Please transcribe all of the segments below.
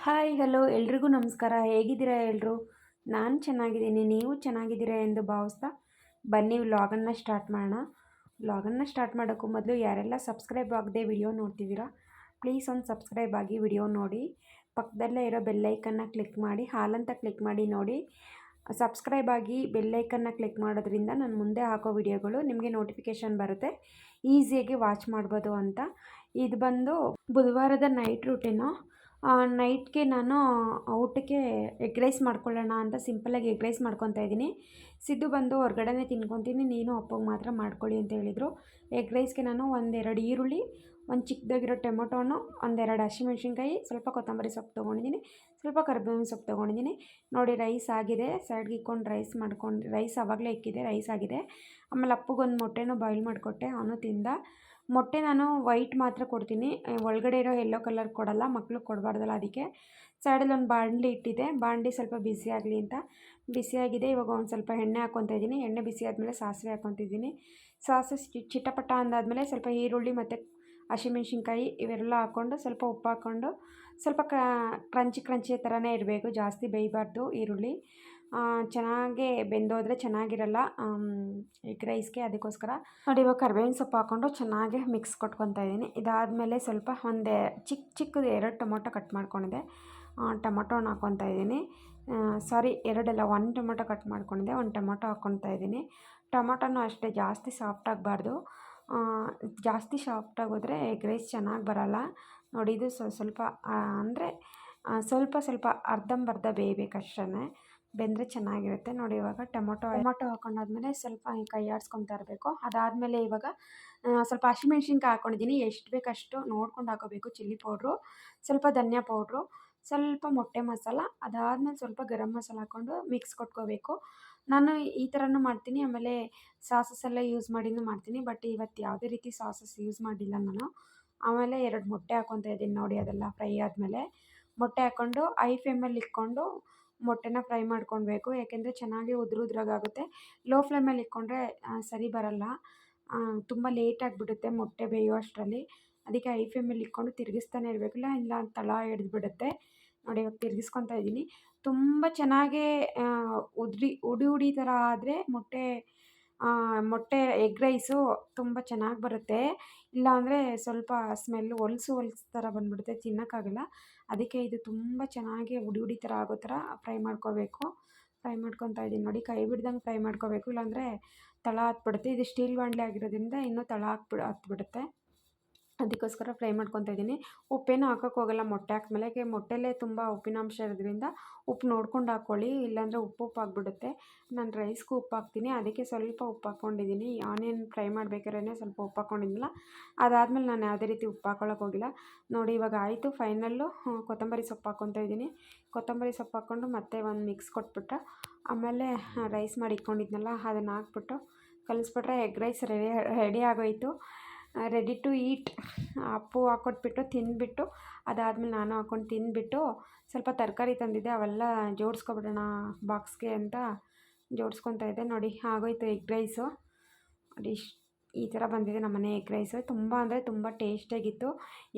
Hi hello ಎಲ್ರಿಗೂ ನಮಸ್ಕಾರ. ಹೇಗಿದ್ದೀರಾ ಎಲ್ಲರೂ ನಾನು ಚೆನ್ನಾಗಿದ್ದೀನಿ. ನೀವು ಚೆನ್ನಾಗಿದ್ದೀರಾ ಎಂದು ಭಾವಿಸ್ತಾ ಬನ್ನಿ, ವ್ಲಾಗನ್ನು ಸ್ಟಾರ್ಟ್ ಮಾಡೋಣ. ವ್ಲಾಗನ್ನು ಸ್ಟಾರ್ಟ್ ಮಾಡೋಕ್ಕೂ ಮೊದಲು ಯಾರೆಲ್ಲ ಸಬ್ಸ್ಕ್ರೈಬ್ ಆಗದೆ ವಿಡಿಯೋ ನೋಡ್ತಿದ್ದೀರಾ, ಪ್ಲೀಸ್ ಒಂದು ಸಬ್ಸ್ಕ್ರೈಬ್ ಆಗಿ ವಿಡಿಯೋ ನೋಡಿ. ಪಕ್ಕದಲ್ಲೇ ಇರೋ ಬೆಲ್ಲೈಕನ್ನು ಕ್ಲಿಕ್ ಮಾಡಿ, ಹಾಲಂತ ಕ್ಲಿಕ್ ಮಾಡಿ ನೋಡಿ. ಸಬ್ಸ್ಕ್ರೈಬ್ ಆಗಿ ಬೆಲ್ಲೈಕನ್ನ ಕ್ಲಿಕ್ ಮಾಡೋದ್ರಿಂದ ನಾನು ಮುಂದೆ ಹಾಕೋ ವಿಡಿಯೋಗಳು ನಿಮಗೆ ನೋಟಿಫಿಕೇಷನ್ ಬರುತ್ತೆ. ಈಸಿಯಾಗಿ ವಾಚ್ ಮಾಡ್ಬೋದು ಅಂತ. ಇದು ಬಂದು ಬುಧವಾರದ ನೈಟ್ ರೂಟೀನು ನೈಟ್ಗೆ ನಾನು ಊಟಕ್ಕೆ ಎಗ್ ರೈಸ್ ಮಾಡ್ಕೊಳ್ಳೋಣ ಅಂತ ಸಿಂಪಲಾಗಿ ಎಗ್ ರೈಸ್ ಮಾಡ್ಕೊತಾ ಇದ್ದೀನಿ. ಸಿದ್ದು ಬಂದು ಹೊರ್ಗಡೆನೇ ತಿನ್ಕೊತೀನಿ, ನೀನು ಅಪ್ಪಗೆ ಮಾತ್ರ ಮಾಡ್ಕೊಳ್ಳಿ ಅಂತ ಹೇಳಿದರು. ಎಗ್ ರೈಸ್ಗೆ ನಾನು ಒಂದೆರಡು ಈರುಳ್ಳಿ, ಒಂದು ಚಿಕ್ಕದಾಗಿರೋ ಟೊಮೊಟೊನು, ಒಂದೆರಡು ಹಸಿಮೆಣ್ಸಿನ್ಕಾಯಿ, ಸ್ವಲ್ಪ ಕೊತ್ತಂಬರಿ ಸೊಪ್ಪು ತೊಗೊಂಡಿದ್ದೀನಿ, ಸ್ವಲ್ಪ ಕರ್ಬೇವಿನ ಸೊಪ್ಪು ತೊಗೊಂಡಿದ್ದೀನಿ. ನೋಡಿ, ರೈಸ್ ಆಗಿದೆ. ಸೈಡ್ಗೆ ಇಕ್ಕೊಂಡು ರೈಸ್ ಮಾಡ್ಕೊಂಡು, ರೈಸ್ ಆವಾಗಲೇ ಇಕ್ಕಿದೆ, ರೈಸ್ ಆಗಿದೆ. ಆಮೇಲೆ ಅಪ್ಪಗೊಂದು ಮೊಟ್ಟೆನೂ ಬಾಯ್ಲ್ ಮಾಡಿಕೊಟ್ಟೆ, ಅವನು ತಿಂದ. ಮೊಟ್ಟೆ ನಾನು ವೈಟ್ ಮಾತ್ರ ಕೊಡ್ತೀನಿ. ಒಳಗಡೆ ಇರೋ ಯೆಲ್ಲೋ ಕಲರ್ ಕೊಡಲ್ಲ, ಮಕ್ಳಿಗೆ ಕೊಡಬಾರ್ದಲ್ಲ ಅದಕ್ಕೆ. ಸೈಡಲ್ಲಿ ಒಂದು ಬಾಣಲಿ ಇಟ್ಟಿದ್ದೆ. ಬಾಣಲಿ ಸ್ವಲ್ಪ ಬಿಸಿ ಆಗಲಿ ಅಂತ. ಬಿಸಿಯಾಗಿದೆ ಇವಾಗ ಒಂದು ಸ್ವಲ್ಪ ಎಣ್ಣೆ ಹಾಕ್ಕೊತಾ ಇದ್ದೀನಿ. ಎಣ್ಣೆ ಬಿಸಿ ಆದಮೇಲೆ ಸಾಸಿವೆ ಹಾಕ್ಕೊತಿದ್ದೀನಿ ಸಾಸಿವೆ ಚಿಟಪಟ ಅಂದಾದಮೇಲೆ ಸ್ವಲ್ಪ ಈರುಳ್ಳಿ ಮತ್ತು ಹಸಿಮೆಣ್ಸಿನ್ಕಾಯಿ ಇವೆಲ್ಲ ಹಾಕ್ಕೊಂಡು, ಸ್ವಲ್ಪ ಉಪ್ಪು ಹಾಕ್ಕೊಂಡು, ಸ್ವಲ್ಪ ಕ್ರಂಚಿ ಕ್ರಂಚಿ ಥರನೇ ಇರಬೇಕು. ಜಾಸ್ತಿ ಬೇಯಬಾರ್ದು ಈರುಳ್ಳಿ. ಚೆನ್ನಾಗಿ ಬೆಂದೋದ್ರೆ ಚೆನ್ನಾಗಿರಲ್ಲ. ಎಗ್ ರೈಸ್ಗೆ ಅದಕ್ಕೋಸ್ಕರ ನೋಡಿ ಇವಾಗ ಕರ್ಬೇವಿನ ಸೊಪ್ಪು ಹಾಕ್ಕೊಂಡು ಚೆನ್ನಾಗಿ ಮಿಕ್ಸ್ ಕೊಟ್ಕೊತಾ ಇದ್ದೀನಿ. ಇದಾದಮೇಲೆ ಸ್ವಲ್ಪ ಒಂದೇ ಚಿಕ್ಕ ಚಿಕ್ಕದು ಎರಡು ಟೊಮೊಟೊ ಕಟ್ ಮಾಡ್ಕೊಂಡಿದ್ದೆ. ಟೊಮೊಟೊನ ಹಾಕ್ಕೊತಾ ಇದ್ದೀನಿ. ಸಾರಿ, ಎರಡೆಲ್ಲ ಒಂದು ಟೊಮೊಟೊ ಕಟ್ ಮಾಡ್ಕೊಂಡಿದ್ದೆ, ಒಂದು ಟೊಮೊಟೊ ಹಾಕ್ಕೊತಾ ಇದ್ದೀನಿ. ಟೊಮೊಟೊನೂ ಅಷ್ಟೇ ಜಾಸ್ತಿ ಸಾಫ್ಟ್ ಆಗಬಾರ್ದು. ಜಾಸ್ತಿ ಸಾಫ್ಟ್ ಆಗೋದ್ರೆ ಎಗ್ ರೈಸ್ ಚೆನ್ನಾಗಿ ಬರೋಲ್ಲ. ನೋಡಿ, ಇದು ಸ್ವಲ್ಪ ಅಂದರೆ ಸ್ವಲ್ಪ ಸ್ವಲ್ಪ ಅರ್ಧಂಬರ್ಧ ಬೇಯಬೇಕಷ್ಟೇ ಬೆಂದರೆ ಚೆನ್ನಾಗಿರುತ್ತೆ. ನೋಡಿ ಇವಾಗ ಟೊಮೊಟೊ ಟೊಮೊಟೊ ಹಾಕೊಂಡಾದ್ಮೇಲೆ ಸ್ವಲ್ಪ ಕೈ ಆಡಿಸ್ಕೊತಾ ಇರಬೇಕು. ಅದಾದಮೇಲೆ ಇವಾಗ ಸ್ವಲ್ಪ ಹಸಿಮೆಣ್ಸಿನ್ಕಾಯಿ ಹಾಕ್ಕೊಂಡಿದ್ದೀನಿ ಎಷ್ಟು ಬೇಕಷ್ಟು ನೋಡ್ಕೊಂಡು ಹಾಕೋಬೇಕು. ಚಿಲ್ಲಿ ಪೌಡ್ರು, ಸ್ವಲ್ಪ ಧನಿಯಾ ಪೌಡ್ರು, ಸ್ವಲ್ಪ ಮೊಟ್ಟೆ ಮಸಾಲ, ಅದಾದಮೇಲೆ ಸ್ವಲ್ಪ ಗರಂ ಮಸಾಲ ಹಾಕ್ಕೊಂಡು ಮಿಕ್ಸ್ ಕೊಟ್ಕೋಬೇಕು. ನಾನು ಈ ಥರನೂ ಮಾಡ್ತೀನಿ. ಆಮೇಲೆ ಸಾಸಸ್ ಎಲ್ಲ ಯೂಸ್ ಮಾಡಿನೂ ಮಾಡ್ತೀನಿ. ಬಟ್ ಇವತ್ತು ಯಾವುದೇ ರೀತಿ ಸಾಸಸ್ ಯೂಸ್ ಮಾಡಿಲ್ಲ ನಾನು. ಆಮೇಲೆ ಎರಡು ಮೊಟ್ಟೆ ಹಾಕ್ಕೊತಾ ಇದ್ದೀನಿ ನೋಡಿ ಅದೆಲ್ಲ ಫ್ರೈ ಆದಮೇಲೆ. ಮೊಟ್ಟೆ ಹಾಕ್ಕೊಂಡು ಐ ಫ್ಲೇಮಲ್ಲಿ ಇಟ್ಕೊಂಡು ಮೊಟ್ಟೆನ ಫ್ರೈ ಮಾಡ್ಕೊಳ್ಬೇಕು. ಯಾಕೆಂದರೆ ಚೆನ್ನಾಗಿ ಉದುರು ಆಗುತ್ತೆ ಲೋ ಫ್ಲೇಮಲ್ಲಿ ಇಟ್ಕೊಂಡ್ರೆ ಸರಿ ಬರಲ್ಲ. ತುಂಬ ಲೇಟ್ ಆಗಿಬಿಡುತ್ತೆ ಮೊಟ್ಟೆ ಬೇಯೋ ಅಷ್ಟರಲ್ಲಿ. ಅದಕ್ಕೆ ಐ ಫ್ಲೇಮಲ್ಲಿ ಇಟ್ಕೊಂಡು ತಿರುಗಿಸ್ತಾನೆ ಇರಬೇಕು. ಇಲ್ಲ ಇಲ್ಲ ತಳ ಹಿಡಿದ್ಬಿಡುತ್ತೆ ನೋಡಿ, ಇವಾಗ ತಿರುಗಿಸ್ಕೊತಾ ಇದ್ದೀನಿ. ತುಂಬ ಚೆನ್ನಾಗೇ ಉದುರಿ, ಉಡಿ ಉಡಿ ಥರ ಆದರೆ ಮೊಟ್ಟೆ ಮೊಟ್ಟೆ, ಎಗ್ ರೈಸು ತುಂಬ ಚೆನ್ನಾಗಿ ಬರುತ್ತೆ. ಇಲ್ಲಾಂದರೆ ಸ್ವಲ್ಪ ಸ್ಮೆಲ್ ಹೊಲ್ಸು ಹೊಲ್ಸು ಥರ ಬಂದುಬಿಡುತ್ತೆ, ತಿನ್ನೋಕ್ಕಾಗಲ್ಲ. ಅದಕ್ಕೆ ಇದು ತುಂಬ ಚೆನ್ನಾಗಿ ಉಡಿ ಉಡಿ ಥರ ಆಗೋ ಥರ ಫ್ರೈ ಮಾಡ್ಕೋಬೇಕು. ಫ್ರೈ ಮಾಡ್ಕೊತಾ ಇದ್ದೀನಿ. ನೋಡಿ, ಕೈ ಬಿಡ್ದಂಗೆ ಫ್ರೈ ಮಾಡ್ಕೋಬೇಕು. ಇಲ್ಲಾಂದರೆ ತಳ ಹತ್ಬಿಡುತ್ತೆ. ಇದು ಸ್ಟೀಲ್ ಬಾಣಲೆ ಆಗಿರೋದ್ರಿಂದ ಇನ್ನೂ ತಳ ಹಾಕ್ಬಿಡು ಹತ್ಬಿಡುತ್ತೆ. ಅದಕ್ಕೋಸ್ಕರ ಫ್ರೈ ಮಾಡ್ಕೊತಾ ಇದ್ದೀನಿ. ಉಪ್ಪೇನು ಹಾಕೋಕೆ ಹೋಗಲ್ಲ, ಮೊಟ್ಟೆ ಹಾಕ್ಮೇಲೆ ಯಾಕೆ ಮೊಟ್ಟೆಲೇ ತುಂಬ ಉಪ್ಪಿನಾಂಶ ಇರೋದ್ರಿಂದ ಉಪ್ಪು ನೋಡ್ಕೊಂಡು ಹಾಕ್ಕೊಳ್ಳಿ ಇಲ್ಲಾಂದರೆ ಉಪ್ಪು ಉಪ್ಪು ಆಗಿಬಿಡುತ್ತೆ. ನಾನು ರೈಸ್ಗೂ ಉಪ್ಪು ಹಾಕ್ತೀನಿ. ಅದಕ್ಕೆ ಸ್ವಲ್ಪ ಉಪ್ಪು ಹಾಕ್ಕೊಂಡಿದ್ದೀನಿ. ಆನಿಯನ್ ಫ್ರೈ ಮಾಡ್ಬೇಕಾದ್ರೆ ಸ್ವಲ್ಪ ಉಪ್ಪು ಹಾಕ್ಕೊಂಡಿದ್ದಿಲ್ಲ ಅದಾದಮೇಲೆ ನಾನು ಯಾವುದೇ ರೀತಿ ಉಪ್ಪು ಹಾಕ್ಕೊಳ್ಳೋಕೆ ಹೋಗಿಲ್ಲ. ನೋಡಿ, ಇವಾಗ ಆಯಿತು, ಫೈನಲ್ಲು. ಕೊತ್ತಂಬರಿ ಸೊಪ್ಪು ಹಾಕ್ಕೊತಾ ಇದ್ದೀನಿ. ಕೊತ್ತಂಬರಿ ಸೊಪ್ಪು ಹಾಕ್ಕೊಂಡು ಮತ್ತೆ ಒಂದು ಮಿಕ್ಸ್ ಕೊಟ್ಬಿಟ್ಟು, ಆಮೇಲೆ ರೈಸ್ ಮಾಡಿ ಇಟ್ಕೊಂಡಿದ್ನಲ್ಲ, ಅದನ್ನು ಹಾಕ್ಬಿಟ್ಟು ಕಲಿಸ್ಬಿಟ್ರೆ ಎಗ್ ರೈಸ್ ರೆಡಿ ರೆಡಿ ಆಗೋಯಿತು. ರೆಡಿ ಟು ಈಟ್ ಅಪ್ಪು ಹಾಕ್ಕೊಟ್ಬಿಟ್ಟು ತಿಂದ್ಬಿಟ್ಟು, ಅದಾದಮೇಲೆ ನಾನು ಹಾಕ್ಕೊಂಡು ತಿಂದ್ಬಿಟ್ಟು ಸ್ವಲ್ಪ ತರಕಾರಿ ತಂದಿದ್ದೆ. ಅವೆಲ್ಲ ಜೋಡಿಸ್ಕೊಬಿಡೋಣ ಬಾಕ್ಸ್ಗೆ ಅಂತ ಜೋಡಿಸ್ಕೊತಾ ಇದ್ದೆ. ನೋಡಿ, ಆಗೋಯ್ತು ಎಗ್ ರೈಸು. ನೋಡಿ ಈ ಥರ ಬಂದಿದೆ ನಮ್ಮ ಮನೆ ಎಗ್ ರೈಸು. ತುಂಬ ಅಂದರೆ ತುಂಬ ಟೇಸ್ಟಿಯಾಗಿತ್ತು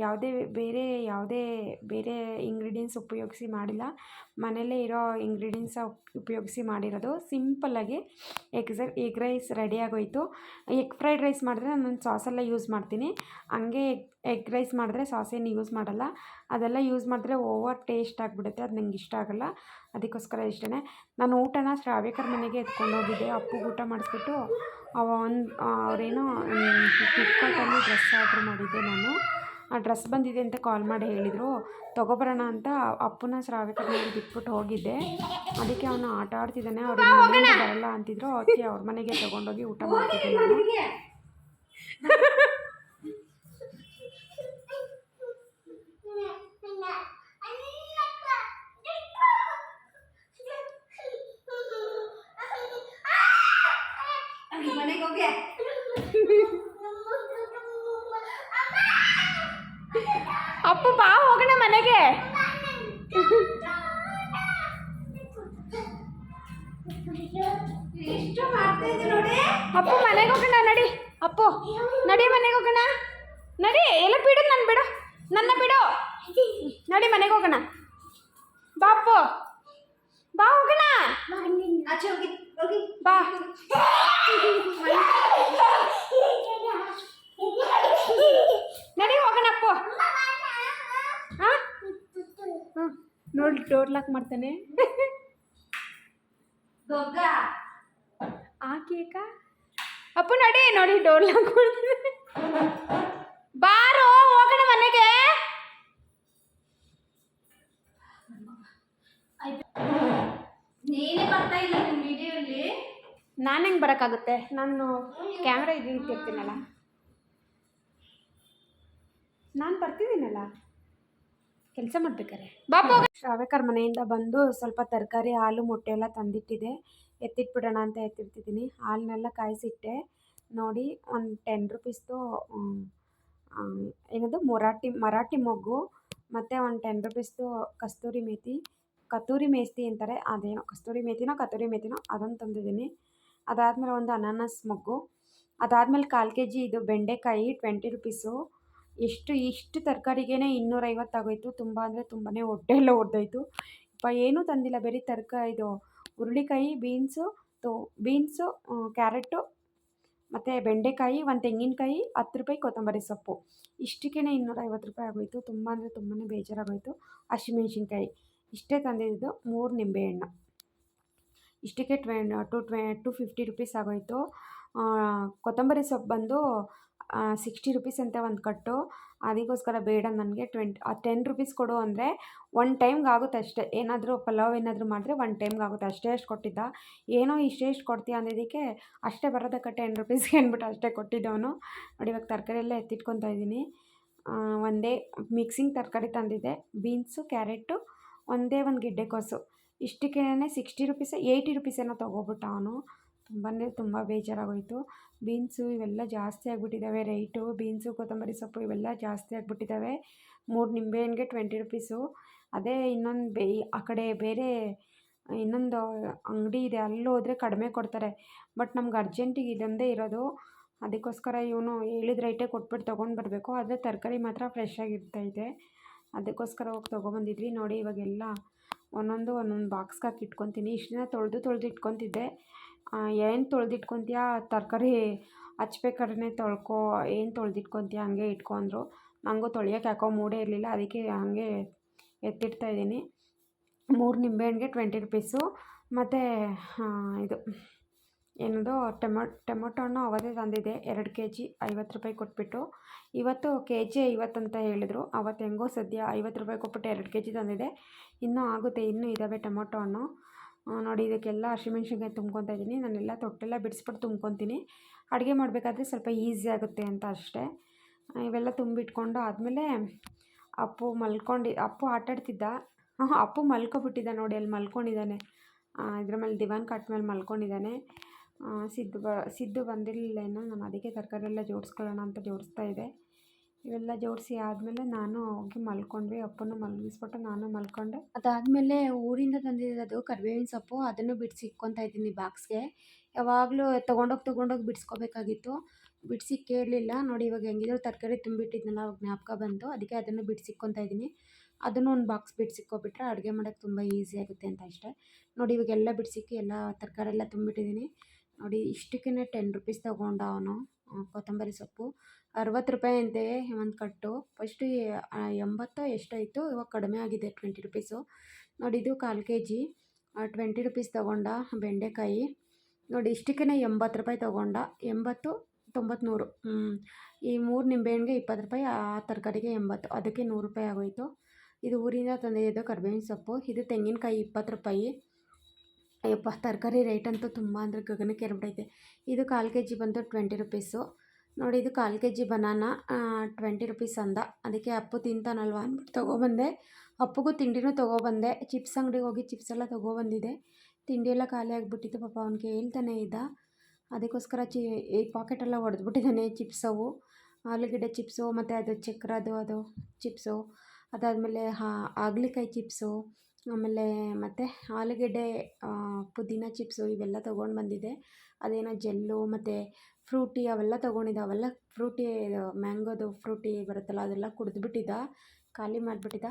ಯಾವುದೇ ಬೇರೆ ಯಾವುದೇ ಬೇರೆ ಇಂಗ್ರೀಡಿಯೆಂಟ್ಸ್ ಉಪಯೋಗಿಸಿ ಮಾಡಿಲ್ಲ. ಮನೆಯಲ್ಲೇ ಇರೋ ಇಂಗ್ರೀಡಿಯೆಂಟ್ಸ ಉಪಯೋಗಿಸಿ ಮಾಡಿರೋದು. ಸಿಂಪಲ್ಲಾಗಿ ಎಗ್ ಎಗ್ ರೈಸ್ ರೆಡಿ ಆಗೋಯಿತು. ಎಗ್ ಫ್ರೈಡ್ ರೈಸ್ ಮಾಡಿದ್ರೆ ನಾನು ಸಾಸೆಲ್ಲ ಯೂಸ್ ಮಾಡ್ತೀನಿ. ಹಂಗೆ ಎಗ್ ರೈಸ್ ಮಾಡಿದ್ರೆ ಸಾಸೇನು ಯೂಸ್ ಮಾಡಲ್ಲ. ಅದೆಲ್ಲ ಯೂಸ್ ಮಾಡಿದ್ರೆ ಓವರ್ ಟೇಸ್ಟ್ ಆಗಿಬಿಡುತ್ತೆ. ಅದು ನಂಗೆ ಇಷ್ಟ ಆಗೋಲ್ಲ. ಅದಕ್ಕೋಸ್ಕರ ಇಷ್ಟೇ ನಾನು ಊಟನ ಶ್ರಾವ್ಯಕರ ಮನೆಗೆ ಎತ್ಕೊಂಡು ಹೋಗಿದ್ದೆ ಅಪ್ಪು ಊಟ ಮಾಡಿಸ್ಬಿಟ್ಟು ಅವ ಅವರೇನೋ ಫ್ಲಿಪ್ಕಾರ್ಟಲ್ಲಿ ಡ್ರೆಸ್ ಆರ್ಡ್ರ್ ಮಾಡಿದ್ದೆ ನಾನು. ಆ ಡ್ರೆಸ್ ಬಂದಿದೆ ಅಂತ ಕಾಲ್ ಮಾಡಿ ಹೇಳಿದರು. ತೊಗೊಬರೋಣ ಅಂತ ಅಪ್ಪನ ಶ್ರಾವ್ಯಕರ ಮನೆಗೆ ಬಿಟ್ಬಿಟ್ಟು ಹೋಗಿದ್ದೆ. ಅದಕ್ಕೆ ಅವನು ಆಟ ಆಡ್ತಿದ್ದಾನೆ. ಅವ್ರ ಮನೆಯಿಂದ ಬರಲ್ಲ ಅಂತಿದ್ರು. ಅದಕ್ಕೆ ಅವ್ರ ಮನೆಗೆ ತೊಗೊಂಡೋಗಿ ಊಟ ಮಾಡ್ತಿದ್ದೆ ನಾನು ಮನೆಗೆ ಹೋಗಿ ಅಪ್ಪು ಬಾ ಹೋಗೋಣ ಮನೆಗೆ ಎಷ್ಟು ಮಾಡ್ತಾ ಇದ್ದೆ ನೋಡಿ ಅಪ್ಪು ಮನೆಗೆ ಹೋಗೋಣ ನಡಿ. ಅಪ್ಪು ನಡಿ ಮನೆಗೆ ಹೋಗೋಣ. ನಡಿ ಎಲ್ಲ ಬಿಡು ನನ್ನ ಬಿಡು. ನನ್ನ ಬಿಡು. ನಡಿ ಮನೆಗೆ ಹೋಗೋಣ. ಬಾ ಹೋಗೋಣ. ಆಚೆ ಹೋಗಿ ಹೋಗಿ. ಬಾ. ನಡಿ ಹೋಗೋಣ ಅಪ್ಪು. ಹಾಂ ನೋಡಿ ಡೋರ್ ಲಾಕ್ ಮಾಡ್ತಾನೆ. ಕೇಕ? ಅಪ್ಪು ನಡಿ ನೋಡಿ ಡೋರ್ ಲಾಕ್ ಬಾರೋ ಹೋಗೋಣ ಮನೆಗೆ. ನೀನೇ ಬರ್ತಾ ಇಲ್ಲ ವಿಡಿಯೋಲಿ? ನಾನು ಹೆಂಗೆ ಬರೋಕ್ಕಾಗುತ್ತೆ? ನಾನು ಕ್ಯಾಮ್ರಾ ಇದು ಇಟ್ಟಿರ್ತೀನಲ್ಲ. ನಾನು ಬರ್ತಿದ್ದೀನಲ್ಲ. ಕೆಲಸ ಮಾಡ್ಬೇಕಾರೆ? ಬಾಪು ಶ್ರಾವ್ಯಕರ್ ಮನೆಯಿಂದ ಬಂದು ಸ್ವಲ್ಪ ತರಕಾರಿ ಹಾಲು ಮೊಟ್ಟೆ ಎಲ್ಲ ತಂದಿಟ್ಟಿದೆ. ಎತ್ತಿಟ್ಬಿಡೋಣ ಅಂತ ಎತ್ತಿಡ್ತಿದ್ದೀನಿ ಹಾಲನ್ನೆಲ್ಲ ಕಾಯಿಸಿಟ್ಟೆ. ನೋಡಿ ಒಂದು ಟೆನ್ ರುಪೀಸ್ದು ಏನದು ಮೊರಾಟಿ ಮರಾಠಿ ಮೊಗ್ಗು ಮತ್ತು ಒಂದು ಟೆನ್ ರುಪೀಸ್ದು ಕಸ್ತೂರಿ ಮೇತಿ. ಕತೂರಿ ಮೇಸ್ತಿ ಅಂತಾರೆ. ಅದೇನೋ ಕಸ್ತೂರಿ ಮೇಥಿನೋ ಕತೂರಿ ಮೇತಿನೋ ಅದನ್ನು ತಂದಿದ್ದೀನಿ. ಅದಾದಮೇಲೆ ಒಂದು ಅನಾನಸ್ ಮೊಗ್ಗು. ಅದಾದಮೇಲೆ ಕಾಲು ಕೆ ಜಿ ಇದು ಬೆಂಡೆಕಾಯಿ ಟ್ವೆಂಟಿ ರುಪೀಸು ಎಷ್ಟು, ಇಷ್ಟು ತರಕಾರಿಗೇ ಇನ್ನೂರೈವತ್ತು ಆಗೋಯ್ತು. ತುಂಬ ಅಂದರೆ ತುಂಬಾ ಹೊಟ್ಟೆ ಎಲ್ಲ ಒಡೆದೋಯ್ತು ಪ, ಏನೂ ತಂದಿಲ್ಲ. ಬರೀ ತರಕಾರಿ ಇದು ಹುರುಳಿಕಾಯಿ, ಬೀನ್ಸು, ತೋ, ಬೀನ್ಸು ಕ್ಯಾರೆಟು, ಮತ್ತು ಬೆಂಡೆಕಾಯಿ, ಒಂದು ತೆಂಗಿನಕಾಯಿ, ಹತ್ತು ರೂಪಾಯಿ ಕೊತ್ತಂಬರಿ ಸೊಪ್ಪು. ಇಷ್ಟಕ್ಕೇ ಇನ್ನೂರೈವತ್ತು ರೂಪಾಯಿ ಆಗೋಯ್ತು. ತುಂಬ ಅಂದರೆ ತುಂಬಾ ಬೇಜಾರಾಗೋಯ್ತು. ಹಸಿಮೆಣ್ಸಿನ್ಕಾಯಿ. ಇಷ್ಟೇ ತಂದಿದ್ದು ಮೂರು ನಿಂಬೆಹಣ್ಣು. ಇಷ್ಟಕ್ಕೆ ಟ್ವೆ, ಟು ಟ್ವೆ, ಟು ಫಿಫ್ಟಿ ರುಪೀಸ್ ಆಗೋಯಿತು. ಕೊತ್ತಂಬರಿ ಸೊಪ್ಪು ಬಂದು ಸಿಕ್ಸ್ಟಿ ರುಪೀಸ್ ಅಂತ ಒಂದು ಕಟ್ಟು. ಅದಕ್ಕೋಸ್ಕರ ಬೇಡ ನನಗೆ ಟ್ವೆಂಟ್ ಟೆನ್ ರುಪೀಸ್ ಕೊಡು ಅಂದರೆ ಒನ್ ಟೈಮ್ಗೆ ಆಗುತ್ತೆ ಅಷ್ಟೇ. ಏನಾದರೂ ಪಲಾವ್ ಏನಾದರೂ ಮಾಡಿದ್ರೆ ಒನ್ ಟೈಮ್ಗೆ ಆಗುತ್ತೆ. ಅಷ್ಟೇ ಅಷ್ಟು ಕೊಟ್ಟಿದ್ದ. ಏನೋ ಇಷ್ಟೇ ಇಷ್ಟು ಕೊಡ್ತೀಯ ಅಂದಿದ್ದಕ್ಕೆ ಅಷ್ಟೇ ಬರೋದಕ್ಕೆ ಟೆನ್ ರುಪೀಸ್ಗೆ ಅಂದ್ಬಿಟ್ಟು ಅಷ್ಟೇ ಕೊಟ್ಟಿದ್ದವನು ನೋಡಿ ಇವಾಗ ತರಕಾರಿ ಎಲ್ಲ ಎತ್ತಿಟ್ಕೊತಾ ಇದ್ದೀನಿ. ಒಂದೇ ಮಿಕ್ಸಿಂಗ್ ತರಕಾರಿ ತಂದಿದ್ದೆ. ಬೀನ್ಸು ಕ್ಯಾರೆಟು ಒಂದೇ ಒಂದು ಗೆಡ್ಡೆಕೋಸು ಇಷ್ಟಕ್ಕೇ ಸಿಕ್ಸ್ಟಿ ರುಪೀಸ್ ಏಯ್ಟಿ ರುಪೀಸ್ ಏನೋ ತೊಗೊಬಿಟ್ಟ ಅವನು. ತುಂಬ ಅಂದರೆ ತುಂಬ ಬೇಜಾರಾಗೋಯಿತು. ಬೀನ್ಸು ಇವೆಲ್ಲ ಜಾಸ್ತಿ ಆಗಿಬಿಟ್ಟಿದ್ದಾವೆ ರೈಟು, ಬೀನ್ಸು, ಕೊತ್ತಂಬರಿ ಸೊಪ್ಪು ಇವೆಲ್ಲ ಜಾಸ್ತಿ ಆಗಿಬಿಟ್ಟಿದ್ದಾವೆ ಮೂರು ನಿಂಬೆಹಣ್ಣಿಗೆ ಟ್ವೆಂಟಿ ರುಪೀಸು ಅದೇ ಇನ್ನೊಂದು ಬೇ, ಆ ಕಡೆ ಬೇರೆ, ಇನ್ನೊಂದು ಅಂಗಡಿ ಇದೆ, ಅಲ್ಲಿ ಹೋದರೆ ಕಡಿಮೆ ಕೊಡ್ತಾರೆ. ಬಟ್ ನಮ್ಗೆ ಅರ್ಜೆಂಟಿಗೆ ಇದೊಂದೇ ಇರೋದು. ಅದಕ್ಕೋಸ್ಕರ ಇವನು ಹೇಳಿದ ರೈಟೇ ಕೊಟ್ಬಿಟ್ಟು ತೊಗೊಂಡು ಬರಬೇಕು. ಆದರೆ ತರಕಾರಿ ಮಾತ್ರ ಫ್ರೆಶ್ ಆಗಿರ್ತೈತೆ ಅದಕ್ಕೋಸ್ಕರ ಹೋಗಿ ತೊಗೊಬಂದಿದ್ವಿ. ನೋಡಿ ಇವಾಗೆಲ್ಲ ಒಂದೊಂದು ಒಂದೊಂದು ಬಾಕ್ಸ್ಗೆ ಹಾಕಿ ಇಟ್ಕೊತೀನಿ. ಇಷ್ಟು ದಿನ ತೊಳೆದು ತೊಳೆದು ಇಟ್ಕೊತಿದ್ದೆ. ಏನು ತೊಳೆದಿಟ್ಕೊಂತೀಯ? ತರಕಾರಿ ಹಚ್ಬೇಕಾದ್ರೆ ತೊಳ್ಕೊ, ಏನು ತೊಳೆದಿಟ್ಕೊಂತೀಯ? ಹಂಗೆ ಇಟ್ಕೊಂಡ್ರು ಅಂದರು ನನಗೂ ತೊಳೆಯೋಕೆ ಯಾಕೋ ಮೂಡೇ ಇರಲಿಲ್ಲ, ಅದಕ್ಕೆ ಹಾಗೆ ಎತ್ತಿಡ್ತಾ ಇದ್ದೀನಿ. ಮೂರು ನಿಂಬೆಹಣ್ಣಿಗೆ ಟ್ವೆಂಟಿ ರುಪೀಸು ಮತ್ತು ಇದು, ಏನದು, ಟೊಮೊ, ಟೊಮೊಟೊ ಹಣ್ಣು ಅವತ್ತೇ ತಂದಿದ್ದೆ, ಎರಡು ಕೆ ಜಿ ಐವತ್ತು ರೂಪಾಯಿ ಕೊಟ್ಬಿಟ್ಟು. ಇವತ್ತು ಕೆ ಜಿ ಐವತ್ತು ಅಂತ ಹೇಳಿದ್ರು. ಅವತ್ತು ಹೆಂಗೋ ಸದ್ಯ ಐವತ್ತು ರೂಪಾಯಿ ಕೊಟ್ಬಿಟ್ಟು ಎರಡು ಕೆ ಜಿ ತಂದಿದ್ದೆ ಇನ್ನೂ ಆಗುತ್ತೆ, ಇನ್ನೂ ಇದ್ದಾವೆ ಟೊಮೊಟೊ ಹಣ್ಣು. ನೋಡಿ, ಇದಕ್ಕೆಲ್ಲ ಹಸಿಮೆಣ್ಸಿನ್ಕಾಯಿ ತುಂಬ್ಕೊತಾ ಇದ್ದೀನಿ. ನಾನೆಲ್ಲ ತೊಟ್ಟೆಲ್ಲ ಬಿಡಿಸ್ಬಿಟ್ಟು ತುಂಬ್ಕೊತೀನಿ. ಅಡುಗೆ ಮಾಡಬೇಕಾದ್ರೆ ಸ್ವಲ್ಪ ಈಸಿ ಆಗುತ್ತೆ ಅಂತ ಅಷ್ಟೇ. ಇವೆಲ್ಲ ತುಂಬಿಟ್ಕೊಂಡು ಆದಮೇಲೆ ಅಪ್ಪು ಮಲ್ಕೊಂಡು, ಅಪ್ಪು ಆಟಾಡ್ತಿದ್ದ. ಅಪ್ಪು ಮಲ್ಕೊಬಿಟ್ಟಿದ್ದ ನೋಡಿ, ಅಲ್ಲಿ ಮಲ್ಕೊಂಡಿದ್ದಾನೆ. ಇದ್ರ ಮೇಲೆ ದಿವಾನ್ ಕಟ್ ಮೇಲೆ ಮಲ್ಕೊಂಡಿದ್ದಾನೆ. ಸಿದ್ದು ಬ, ಸಿದ್ದು ಬಂದಿರಲಿಲ್ಲ ನಾನು ಅದಕ್ಕೆ ತರಕಾರಿ ಎಲ್ಲ ಜೋಡಿಸ್ಕೊಳ್ಳೋಣ ಅಂತ ಜೋಡಿಸ್ತಾ ಇದ್ದೆ. ಇವೆಲ್ಲ ಜೋಡಿಸಿ ಆದಮೇಲೆ ನಾನು ಹೋಗಿ ಮಲ್ಕೊಂಡ್ವಿ, ಅಪ್ಪನೂ ಮಲಗಿಸ್ಬಿಟ್ಟು ನಾನು ಮಲ್ಕೊಂಡೆ. ಅದಾದಮೇಲೆ ಊರಿಂದ ತಂದಿರೋದು ಕರಿಬೇವಿನ ಸೊಪ್ಪು, ಅದನ್ನು ಬಿಡಿಸಿ ಇಕ್ಕೊತಾ ಇದ್ದೀನಿ ಬಾಕ್ಸ್ಗೆ. ಯಾವಾಗಲೂ ತೊಗೊಂಡೋಗಿ ತೊಗೊಂಡೋಗಿ ಬಿಡಿಸ್ಕೋಬೇಕಾಗಿತ್ತು. ಬಿಡಿಸಿ ಕೇಳಲಿಲ್ಲ. ನೋಡಿ ಇವಾಗ ಹೆಂಗಿದ್ರು ತರಕಾರಿ ತುಂಬಿಟ್ಟಿದ್ನಲ್ಲ, ಅವಾಗ ಜ್ಞಾಪಕ ಬಂತು. ಅದಕ್ಕೆ ಅದನ್ನು ಬಿಡಿಸಿಕ್ಕೊತಾ ಇದ್ದೀನಿ. ಅದನ್ನು ಒಂದು ಬಾಕ್ಸ್ ಬಿಡಿಸಿಕ್ಕೋಬಿಟ್ರೆ ಅಡುಗೆ ಮಾಡೋಕ್ಕೆ ತುಂಬ ಈಸಿ ಆಗುತ್ತೆ ಅಂತ ಅಷ್ಟೇ. ನೋಡಿ ಇವಾಗೆಲ್ಲ ಬಿಡಿಸಿಕ್ಕಿ ಎಲ್ಲ ತರಕಾರಿ ಎಲ್ಲ ತುಂಬಿಟ್ಟಿದ್ದೀನಿ. ನೋಡಿ ಇಷ್ಟಕ್ಕೇ ಟೆನ್ ರುಪೀಸ್ ತೊಗೊಂಡ ಅವನು. ಕೊತ್ತಂಬರಿ ಸೊಪ್ಪು. ಅರವತ್ತು ರೂಪಾಯಿ ಅಂತೆಯೇ ಒಂದು ಕಟ್ಟು. ಫಸ್ಟು ಎಂಬತ್ತೋ ಎಷ್ಟಾಯಿತು ಇವಾಗ ಕಡಿಮೆ ಆಗಿದೆ ಟ್ವೆಂಟಿ ರುಪೀಸು ನೋಡಿ, ಇದು ಕಾಲು ಕೆ ಜಿ ಟ್ವೆಂಟಿ ರುಪೀಸ್ ತೊಗೊಂಡ ಬೆಂಡೆಕಾಯಿ. ನೋಡಿ ಇಷ್ಟಕ್ಕೇ ಎಂಬತ್ತು ರೂಪಾಯಿ ತೊಗೊಂಡ. ಎಂಬತ್ತು ತೊಂಬತ್ತ್ಮೂರು ಈ ಮೂರು ನಿಂಬೆಹಣ್ಣಿಗೆ ಇಪ್ಪತ್ತು ರೂಪಾಯಿ, ಆ ತರಕಾರಿಗೆ ಎಂಬತ್ತು. ಅದಕ್ಕೆ ನೂರು ರೂಪಾಯಿ ಆಗೋಯಿತು. ಇದು ಊರಿಂದ ತಂದಿದ್ದು ಕರ್ಬೇವಿನ ಸೊಪ್ಪು. ಇದು ತೆಂಗಿನಕಾಯಿ ಇಪ್ಪತ್ತು ರೂಪಾಯಿ. ಅಯ್ಯಪ್ಪ, ತರಕಾರಿ ರೇಟ್ ಅಂತೂ ತುಂಬ ಅಂದರೆ ಗಗನಕ್ಕೆ ಏರ್ಬಿಟ್ಟೈತೆ ಇದು ಕಾಲು ಕೆ ಜಿ ಬಂದು ಟ್ವೆಂಟಿ ರುಪೀಸು ನೋಡಿ, ಇದು ಕಾಲು K G banana twenty rupees ಅಂದ. ಅದಕ್ಕೆ ಅಪ್ಪು ತಿಂತಾನಲ್ವ ಅಂದ್ಬಿಟ್ಟು ತೊಗೊಬಂದೆ. ಅಪ್ಪುಗೂ ತಿಂಡಿನೂ ತೊಗೊಬಂದೆ. ಚಿಪ್ಸ್ ಅಂಗಡಿಗೆ ಹೋಗಿ ಚಿಪ್ಸ್ ಎಲ್ಲ ತೊಗೊಬಂದಿದೆ. ತಿಂಡಿ ಎಲ್ಲ ಖಾಲಿ ಆಗಿಬಿಟ್ಟಿತ್ತು ಪಾಪ ಅವ್ನಿಗೆ ಹೇಳ್ತಾನೆ ಇದ್ದ. ಅದಕ್ಕೋಸ್ಕರ ಚಿ, ಈ ಪಾಕೆಟೆಲ್ಲ ಹೊಡೆದ್ಬಿಟ್ಟಿದ್ದಾನೆ ಚಿಪ್ಸವು ಆಲೂಗಡ್ಡೆ ಚಿಪ್ಸು, ಮತ್ತು ಅದು ಚಕ್ರದು ಅದು ಚಿಪ್ಸು. ಅದಾದಮೇಲೆ ಹಾಗಲಿಕಾಯಿ ಚಿಪ್ಸು. ಆಮೇಲೆ ಮತ್ತು ಆಲೂಗೆಡ್ಡೆ ಪುದೀನ ಚಿಪ್ಸು ಇವೆಲ್ಲ ತೊಗೊಂಡು ಬಂದಿದ್ದೆ. ಅದೇನೋ ಜೆಲ್ಲು ಮತ್ತು ಫ್ರೂಟಿ ಅವೆಲ್ಲ ತೊಗೊಂಡಿದ್ದ. ಅವೆಲ್ಲ ಫ್ರೂಟಿ, ಮ್ಯಾಂಗೋದು ಫ್ರೂಟಿ ಬರುತ್ತಲ್ಲ, ಅದೆಲ್ಲ ಕುಡಿದ್ಬಿಟ್ಟಿದ್ದ. ಖಾಲಿ ಮಾಡಿಬಿಟ್ಟಿದ್ದ.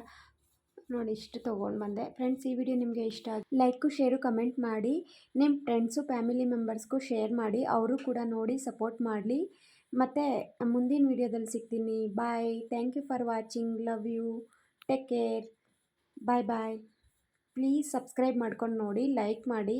ನೋಡಿ, ಇಷ್ಟು ತೊಗೊಂಡು ಬಂದೆ. ಫ್ರೆಂಡ್ಸ್ ಈ ವಿಡಿಯೋ ನಿಮಗೆ ಇಷ್ಟ ಆಗಿ ಲೈಕು ಶೇರು, ಕಮೆಂಟ್ ಮಾಡಿ. ನಿಮ್ಮ ಫ್ರೆಂಡ್ಸು ಫ್ಯಾಮಿಲಿ ಮೆಂಬರ್ಸ್ಗೂ ಶೇರ್ ಮಾಡಿ. ಅವರು ಕೂಡ ನೋಡಿ ಸಪೋರ್ಟ್ ಮಾಡಲಿ. ಮತ್ತು ಮುಂದಿನ ವಿಡಿಯೋದಲ್ಲಿ ಸಿಗ್ತೀನಿ. Bye thank you for watching love you take care bye bye please subscribe ಮಾಡ್ಕೊಂಡು ನೋಡಿ ಲೈಕ್ ಮಾಡಿ.